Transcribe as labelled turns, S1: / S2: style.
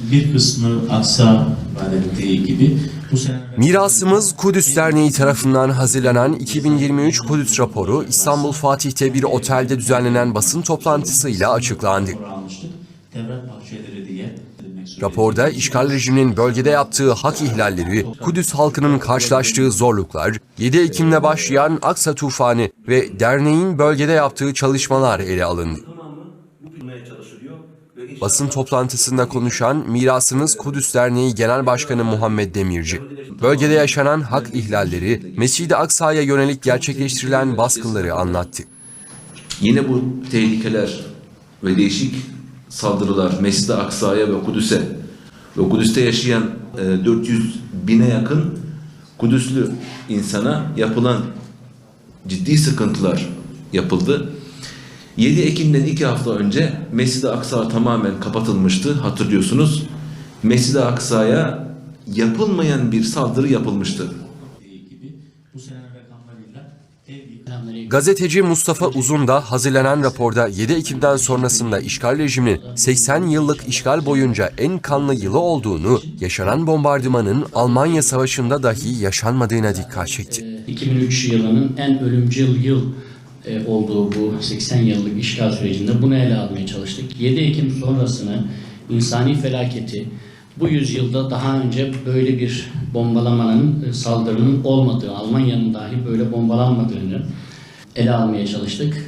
S1: Bir kısmı Aksa ettiği gibi bu sene
S2: Mirasımız Kudüs Derneği tarafından hazırlanan 2023 Kudüs raporu İstanbul Fatih'te bir otelde düzenlenen basın toplantısıyla açıklandı. Raporda işgal rejiminin bölgede yaptığı hak ihlalleri, Kudüs halkının karşılaştığı zorluklar, 7 Ekim'de başlayan Aksa tufanı ve derneğin bölgede yaptığı çalışmalar ele alındı. Basın toplantısında konuşan Mirasımız Kudüs Derneği Genel Başkanı Muhammed Demirci, bölgede yaşanan hak ihlalleri, Mescid-i Aksa'ya yönelik gerçekleştirilen baskınları anlattı.
S3: Yine bu tehlikeler ve değişik saldırılar Mescid-i Aksa'ya ve Kudüs'e ve Kudüs'te yaşayan e, 400 bine yakın Kudüslü insana yapılan ciddi sıkıntılar yapıldı. 7 Ekim'den iki hafta önce Mescid-i Aksa tamamen kapatılmıştı hatırlıyorsunuz. Mescid-i Aksa'ya yapılmayan bir saldırı yapılmıştı.
S2: Gazeteci Mustafa Uzun da hazırlanan raporda 7 Ekim'den sonrasında işgal rejiminin 80 yıllık işgal boyunca en kanlı yılı olduğunu, yaşanan bombardımanın Almanya Savaşı'nda dahi yaşanmadığına dikkat çekti.
S4: 2003 yılının en ölümcül yıl e, olduğu bu 80 yıllık işgal sürecinde bunu ele almaya çalıştık. 7 Ekim sonrasını insani felaketi bu yüzyılda daha önce böyle bir bombalamanın, e, saldırının olmadığı, Almanya'nın dahi böyle bombalanmadığını ele almaya çalıştık.